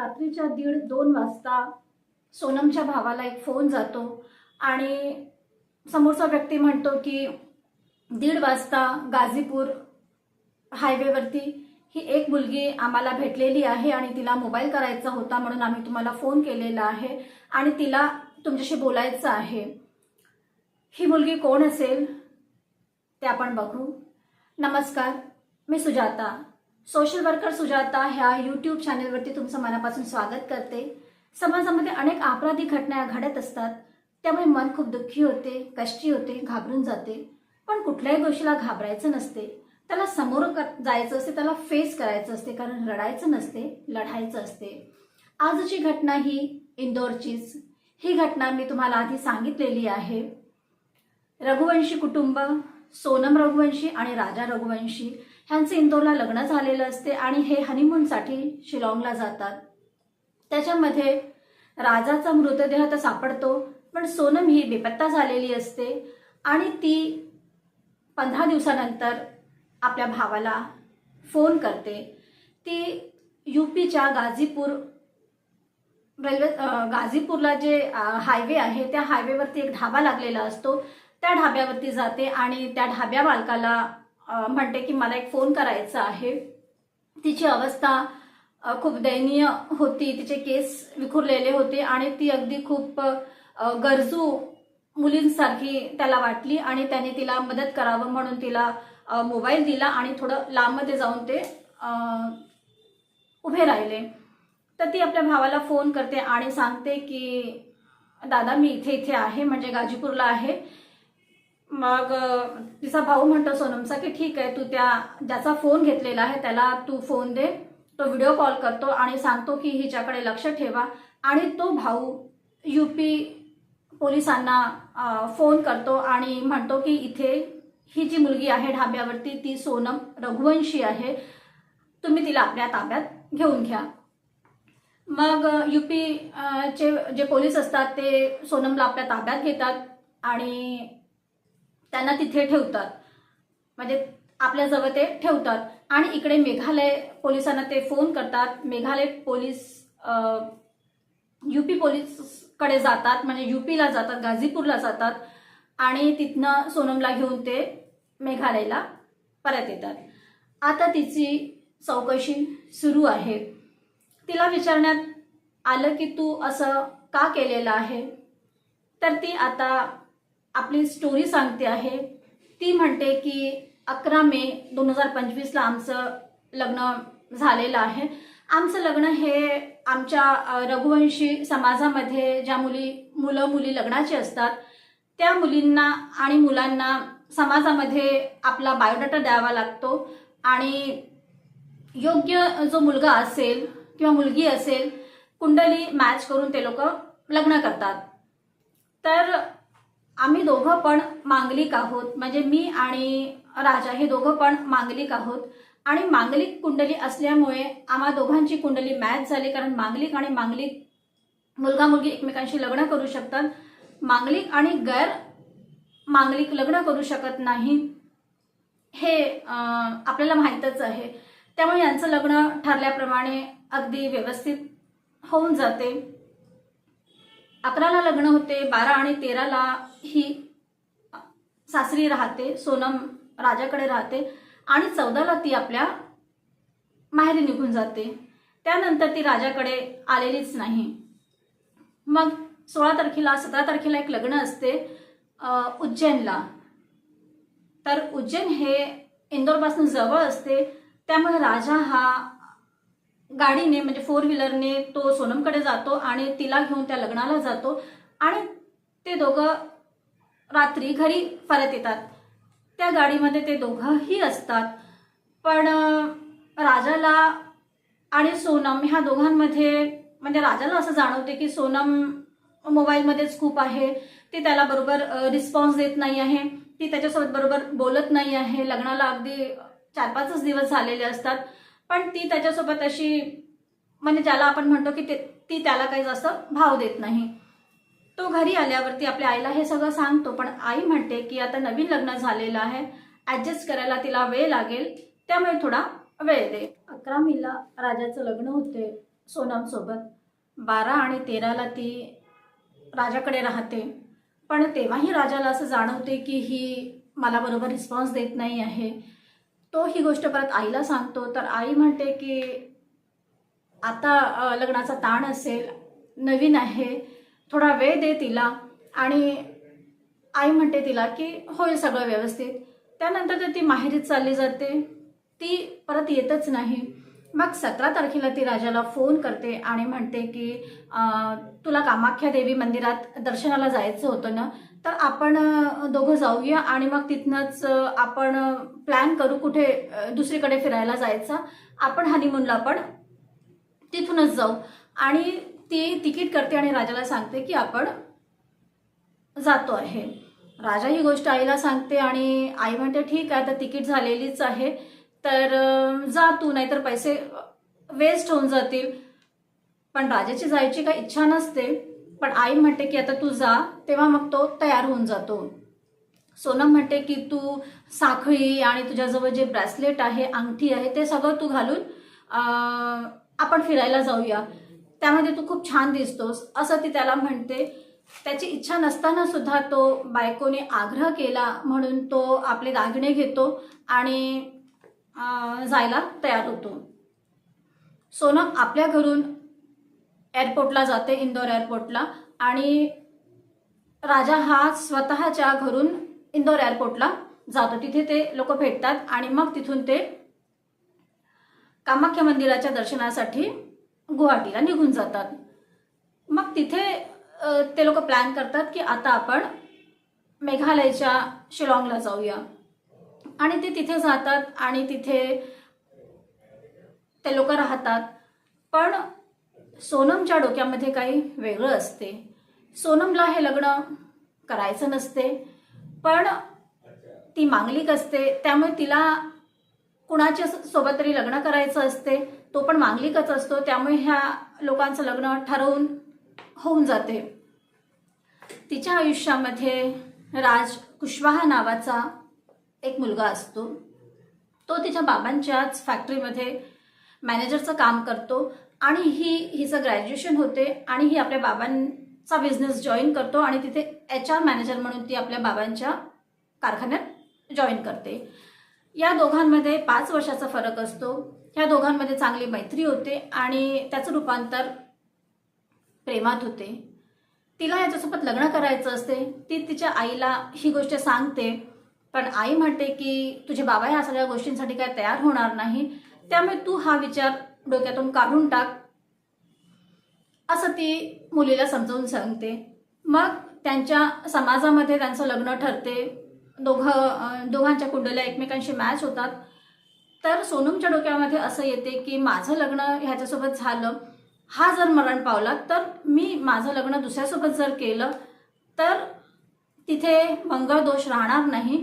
रात्रीच्या दीड दोन वाजता सोनमच्या भावाला एक फोन जातो आणि समोरचा व्यक्ती म्हणतो की दीड वाजता गाझीपूर हायवेवरती ही एक मुलगी आम्हाला भेटलेली आहे आणि तिला मोबाईल करायचा होता म्हणून आम्ही तुम्हाला फोन केलेला आहे आणि तिला तुमच्याशी बोलायचं आहे. ही मुलगी कोण असेल ते आपण बघू. नमस्कार मी सुजाता. सोशल वर्कर सुजाता ह्या यूट्यूब चॅनेलवरती तुमचं मनापासून स्वागत करते. समाजामध्ये अनेक अपराधी घटना घडत असतात. त्यामुळे मन खूप दुःखी होते कष्टी होते घाबरून जाते. पण कुठल्याही गोष्टीला घाबरायचं नसते. त्याला समोर जायचं असते त्याला फेस करायचं असते कारण रडायचं नसते लढायचं असते. आजची घटना ही इंदोरचीच. ही घटना मी तुम्हाला आधी सांगितलेली आहे. रघुवंशी कुटुंब सोनम रघुवंशी आणि राजा रघुवंशी ह्यांचं इंदोरला लग्न झालेलं असते आणि हे हनीमूनसाठी शिलाँगला जातात. त्याच्यामध्ये राजाचा मृतदेह तर सापडतो पण सोनम ही बेपत्ता झालेली असते आणि ती पंधरा दिवसानंतर आपल्या भावाला फोन करते. ती यूपीच्या गाझीपूर रेल्वे गाझीपूरला जे हायवे आहे त्या हायवेवरती एक ढाबा लागलेला असतो. त्या ढाब्यावरती जाते आणि त्या ढाब्या मालकाला म्हणते की मला एक फोन करायचा आहे. तिची अवस्था खूप दयनीय होती. तिचे केस विखुरलेले होते आणि ती अगदी खूप गरजू मुलींसारखी त्याला वाटली आणि त्याने तिला मदत करावं म्हणून तिला मोबाईल दिला आणि थोडं लांबमध्ये जाऊन ते उभे राहिले. तर ती आपल्या भावाला फोन करते आणि सांगते की दादा मी इथे इथे आहे. म्हणजे गाजीपूरला आहे. मग तिचा भाऊ म्हणतो सोनमचा की ठीक आहे तू त्या ज्याचा फोन घेतलेला आहे त्याला तू फोन दे. तो व्हिडिओ कॉल करतो आणि सांगतो की हिच्याकडे लक्ष ठेवा. आणि तो भाऊ यूपी पोलिसांना फोन करतो आणि म्हणतो की इथे ही जी मुलगी आहे ढाब्यावरती ती सोनम रघुवंशी आहे. तुम्ही तिला आपल्या ताब्यात घेऊन घ्या. मग यूपी चे जे पोलीस असतात ते सोनमला आपल्या ताब्यात घेतात आणि त्यांना तिथे ठेवतात. म्हणजे आपल्याजवळ ते ठेवतात. आणि इकडे मेघालय पोलिसांना ते फोन करतात. मेघालय पोलीस युपी पोलीसकडे जातात. म्हणजे युपीला जातात गाझीपूरला जातात. आणि तिथनं सोनमला घेऊन ते मेघालयला परत येतात. आता तिची चौकशी सुरू आहे. तिला विचारण्यात आलं की तू असं का केलेलं आहे? तर ती आता आपली स्टोरी सांगते आहे. ती म्हणते की अकरा मे दोन हजार पंचवीसला आमचं लग्न झालेलं आहे. आमचं लग्न हे आमच्या रघुवंशी समाजामध्ये ज्या मुली मुलं मुली लग्नाचे असतात त्या मुलींना आणि मुलांना समाजामध्ये आपला बायोडाटा द्यावा लागतो आणि योग्य जो मुलगा असेल किंवा मुलगी असेल कुंडली मॅच करून ते लोक लग्न करतात. तर आम्ही दोघं पण मांगलिक आहोत. म्हणजे मी आणि राजा हे दोघं पण मांगलिक आहोत. आणि मांगलिक कुंडली असल्यामुळे आम्हा दोघांची कुंडली मॅच झाली. कारण मांगलिक आणि मांगलिक मुलगा मुलगी एकमेकांशी लग्न करू शकतात. मांगलिक आणि गैर मांगलिक लग्न करू शकत नाही हे आपल्याला माहीतच आहे. त्यामुळे यांचं लग्न ठरल्याप्रमाणे अगदी व्यवस्थित होऊन जाते. अकराला लग्न होते बारा आणि तेराला ही सासरी राहते सोनम राजाकडे राहते आणि चौदाला ती आपल्या माहेरी निघून जाते. त्यानंतर ती राजाकडे आलेलीच नाही. मग सोळा तारखेला सतरा तारखेला एक लग्न असते उज्जैनला. तर उज्जैन हे इंदोरपासून जवळ असते त्यामुळे राजा हा गाडीने म्हणजे फोर व्हीलरने तो सोनमकडे जातो आणि तिला घेऊन त्या लग्नाला जातो आणि ते दोघं रात्री घरी परत येतात. त्या गाडीमध्ये ते दोघंही असतात. पण राजाला आणि सोनम ह्या दोघांमध्ये म्हणजे राजाला असं जाणवते की सोनम मोबाईलमध्येच खूप आहे. ती त्याला बरोबर रिस्पॉन्स देत नाही आहे. ती त्याच्यासोबत बरोबर बोलत नाही आहे. लग्नाला अगदी चार पाचच दिवस झालेले असतात. पण ती त्याच्यासोबत अशी म्हणजे ज्याला आपण म्हणतो की ते ती त्याला काही जास्त भाव देत नाही. तो घरी आल्यावरती आपल्या आईला हे सगळं सांगतो पण आई म्हणते की आता नवीन लग्न झालेलं आहे ॲडजस्ट करायला तिला वेळ लागेल त्यामुळे थोडा वेळ दे. अकरा मेला राजाचं लग्न होते सोनमसोबत बारा आणि तेराला ती राजाकडे राहते. पण तेव्हाही राजाला असं जाणवते की ही मला बरोबर रिस्पॉन्स देत नाही आहे. तो ही गोष्ट परत आईला सांगतो. तर आई म्हणते की आता लग्नाचा ताण असेल नवीन आहे थोडा वेळ दे तिला. आणि आई म्हणते तिला की होईल सगळं व्यवस्थित. त्यानंतर तर ती माहेरीत चालली जाते. ती परत येतच नाही. मग सतरा तारखेला ती राजाला फोन करते आणि म्हणते की तुला कामाख्या देवी मंदिरात दर्शनाला जायचं होतं ना तर आपण दोघं जाऊया आणि मग तिथनंच आपण प्लॅन करू कुठे दुसरीकडे फिरायला जायचा. आपण हनीमूनला पण तिथूनच जाऊ. आणि ती तिकीट करते आणि राजाला सांगते की आपण जातो आहे. राजा ही गोष्ट आईला सांगते आणि आई म्हणते ठीक आहे आता तिकीट झालेलीच आहे. तर जा तू नाहीतर पैसे वेस्ट होऊन जातील. पण राजाची जायची काही इच्छा नसते. पण आई म्हणते की आता तू जा. तेव्हा मग तो तयार होऊन जातो. सोनम म्हणते की तू साखळी आणि तुझ्याजवळ जे ब्रेसलेट आहे अंगठी आहे ते सगळं तू घालून आपण फिरायला जाऊया. त्यामध्ये तू खूप छान दिसतोस. असं ती त्याला म्हणते. त्याची इच्छा नसताना सुद्धा तो बायकोने आग्रह केला म्हणून तो आपले दागिने घेतो आणि जायला तयार होतो. सोनम आपल्या घरून एअरपोर्टला जाते इंदोर एअरपोर्टला आणि राजा हा स्वतःच्या घरून इंदोर एअरपोर्टला जातो. तिथे ते लोक भेटतात आणि मग तिथून ते कामाख्या मंदिराच्या दर्शनासाठी गुवाहाटीला निघून जातात. मग तिथे ते लोक प्लॅन करतात की आता आपण मेघालयच्या शिलाँगला जाऊया. आणि ते तिथे जातात आणि तिथे ते लोक राहतात. पण सोनमच्या डोक्यामध्ये काही वेगळं असते. सोनमला हे लग्न करायचं नसते. पण ती मांगलिक असते. त्यामुळे तिला कुणाच्या सोबत तरी लग्न करायचं असते. तो पण मांगलिकच असतो. त्यामुळे ह्या लोकांचं लग्न ठरवून होऊन जाते. तिच्या आयुष्यामध्ये राज कुशवाहा नावाचा एक मुलगा असतो. तो तिच्या बाबांच्याच फॅक्टरीमध्ये मॅनेजरचं काम करतो आणि ही हिचं ग्रॅज्युएशन होते आणि ही आपल्या बाबांचा बिझनेस जॉईन करतो आणि तिथे एच आर मॅनेजर म्हणून ती आपल्या बाबांच्या कारखान्यात जॉईन करते. या दोघांमध्ये पाच वर्षाचा फरक असतो. ह्या दोघांमध्ये चांगली मैत्री होते आणि त्याचं रूपांतर प्रेमात होते. तिला याच्यासोबत लग्न करायचं असते. ती तिच्या आईला ही गोष्ट सांगते. पण आई म्हणते की तुझे बाबा ह्या सगळ्या गोष्टींसाठी काय तयार होणार नाही त्यामुळे तू हा विचार डोक्यातून काढून टाक. असं ती मुलीला समजावून सांगते. मग त्यांच्या समाजामध्ये त्यांचं लग्न ठरते. दोघं दोघांच्या कुंडल्या एकमेकांशी मॅच होतात. तर सोनमच्या डोक्यामध्ये असं येते की माझं लग्न ह्याच्यासोबत झालं. हा जर मरण पावला तर मी माझं लग्न दुसऱ्यासोबत जर केलं तर तिथे मंगळ दोष राहणार नाही.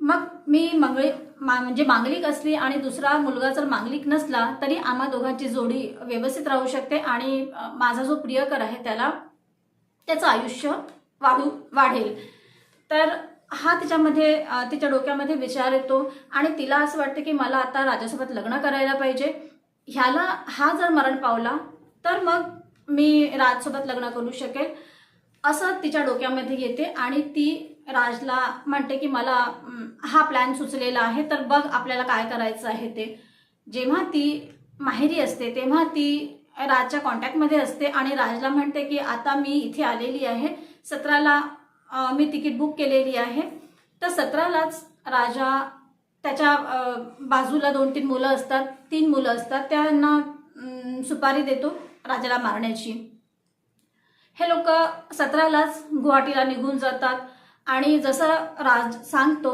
मग मी मंगळी मा म्हणजे मांगलिक असली आणि दुसरा मुलगा जर मांगलिक नसला तरी आम्हा दोघांची जोडी व्यवस्थित राहू शकते आणि माझा जो प्रियकर आहे त्याला त्याचं आयुष्य वाढू वाढेल. तर हा तिच्यामध्ये तिच्या डोक्यामध्ये विचार येतो आणि तिला असं वाटतं की मला आता राजासोबत लग्न करायला पाहिजे. ह्याला हा जर मरण पावला तर मग मी राजसोबत लग्न करू शकेल. असं तिच्या डोक्यामध्ये येते आणि ती राजला म्हणते की मला हा प्लॅन सुचलेला आहे तर बघ आपल्याला काय करायचं आहे ते. जेव्हा ती माहेरी असते तेव्हा ती राजच्या कॉन्टॅक्टमध्ये असते आणि राजला म्हणते की आता मी इथे आलेली आहे. सतराला मी तिकीट बुक केलेली आहे. तर सतरालाच राजा त्याच्या बाजूला दोन तीन मुलं असतात तीन मुलं असतात त्यांना सुपारी देतो राजाला मारण्याची. हे लोक सतरालाच गुवाहाटीला निघून जातात. आणि जसं राज सांगतो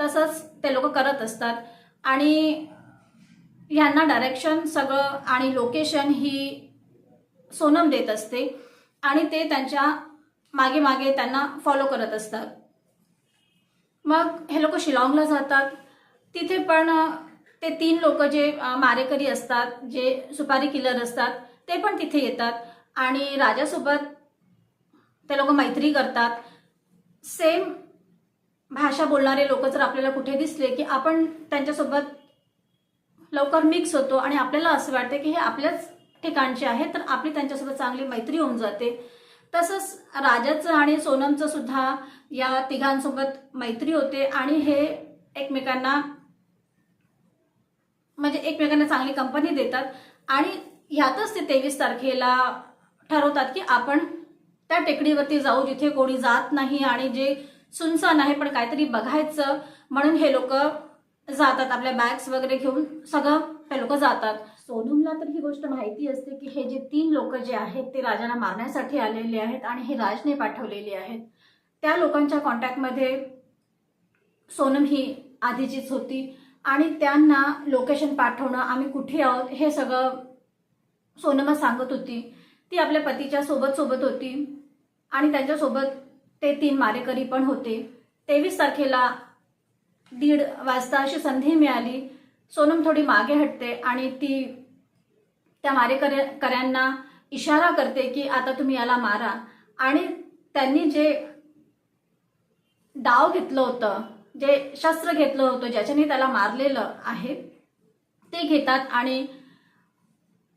तसंच ते लोक करत असतात. आणि यांना डायरेक्शन सगळं आणि लोकेशन ही सोनम देत असते आणि ते त्यांच्या मागे मागे त्यांना फॉलो करत असतात. मग हे लोक शिलाँगला जातात. तिथे पण ते तीन लोक जे मारेकरी असतात जे सुपारी किलर असतात ते पण तिथे येतात. आणि राजासोबत ते लोक मैत्री करतात. सेम भाषा बोलणारे लोक जर आपल्याला कुठे दिसले की आपण त्यांच्यासोबत लवकर मिक्स होतो आणि आपल्याला असं वाटतं की हे आपल्याच ठिकाणचे आहे तर आपली त्यांच्यासोबत चांगली मैत्री होऊन जाते. तसंच राजाचं आणि सोनमचं सुद्धा या तिघांसोबत मैत्री होते आणि हे एकमेकांना म्हणजे एकमेकांना चांगली कंपनी देतात. आणि ह्यातच ते तेवीस तारखेला ठरवतात की आपण त्या टेकडीवरती जाऊ जिथे कोणी जात नाही आणि जे सुनसान आहे पण काहीतरी बघायचं. म्हणून हे लोक जातात आपल्या बॅग्स वगैरे घेऊन. सगळं हे लोक जातात. सोनमला तर ही गोष्ट माहिती असते की हे जे तीन लोक जे आहेत ते राजाला मारण्यासाठी आलेले आहेत आणि हे राजने पाठवलेले आहेत. त्या लोकांच्या कॉन्टॅक्टमध्ये सोनम ही आधीचीच होती. आणि त्यांना लोकेशन पाठवणं आम्ही कुठे आहोत हे सगळं सोनमच सांगत होती. ती आपल्या पतीच्या सोबत सोबत होती. आणि त्यांच्यासोबत ते तीन मारेकरी पण होते. तेवीस तारखेला दीड वाजता अशी संधी मिळाली. सोनम थोडी मागे हटते आणि ती त्या मारेकऱ्यांना इशारा करते की आता तुम्ही याला मारा. आणि त्यांनी जे डाव घेतलं होतं जे शस्त्र घेतलं होतं ज्याच्याने त्याला मारलेलं आहे ते घेतात आणि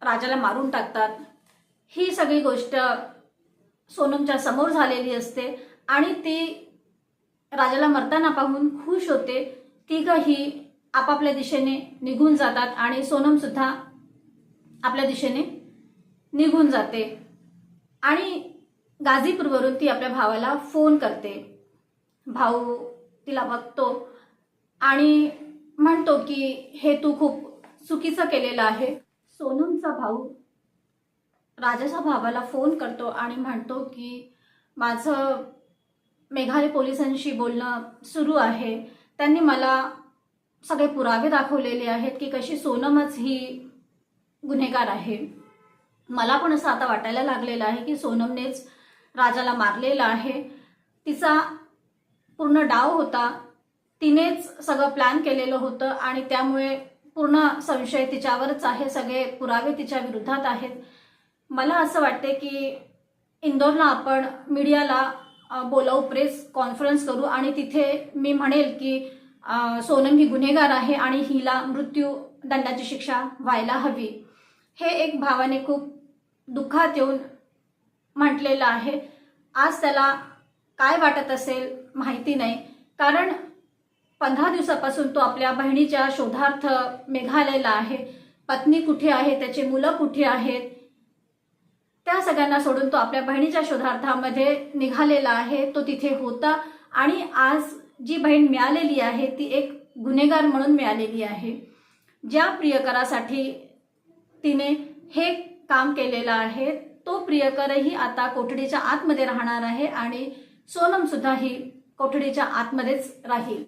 राजाला मारून टाकतात. ही सगळी गोष्ट सोनमच्या समोर झालेली असते आणि ती राजाला मरताना पाहून खुश होते. तिघही आपापल्या दिशेने निघून जातात आणि सोनम सुद्धा आपल्या दिशेने निघून जाते. आणि गाझीपूरवरून ती आपल्या भावाला फोन करते. भाऊ तिला बघतो आणि म्हणतो की हे तू खूप चुकीचं केलेलं आहे. सोनमचा भाऊ राजाच्या भावाला फोन करतो आणि म्हणतो की माझं मेघालय पोलिसांशी बोलणं सुरू आहे. त्यांनी मला सगळे पुरावे दाखवलेले आहेत की कशी सोनमच ही गुन्हेगार आहे. मला पण असं आता वाटायला लागलेलं आहे की सोनमनेच राजाला मारलेलं आहे. तिचा पूर्ण डाव होता. तिनेच सगळं प्लॅन केलेलं होतं आणि त्यामुळे पूर्ण संशय तिच्यावरच आहे. सगळे पुरावे तिच्या विरोधात आहेत. मला असं वाटते की इंदोरला आपण मीडियाला बोलावू प्रेस कॉन्फरन्स करू आणि तिथे मी म्हणेल की सोनम ही गुन्हेगार आहे आणि हिला मृत्यू दंडाची शिक्षा व्हायला हवी. हे एक भावाने खूप दुःखात येऊन म्हटलेलं आहे. आज त्याला काय वाटत असेल माहिती नाही. कारण पंधरा दिवसापासून तो आपल्या बहिणीच्या शोधार्थ मेघालयला आहे. पत्नी कुठे आहे? त्याचे मुलं कुठे आहेत? त्या सगळ्यांना सोडून तो आपल्या बहिणीच्या शोधार्थामध्ये निघालेला आहे तो तिथे होता. आणि आज जी बहीण मिळालेली आहे ती एक गुन्हेगार म्हणून मिळालेली आहे. ज्या प्रियकरासाठी तिने हे काम केलेलं आहे तो प्रियकरही आता कोठडीच्या आतमध्ये राहणार आहे आणि सोनम सुद्धा ही कोठडीच्या आतमध्येच राहील.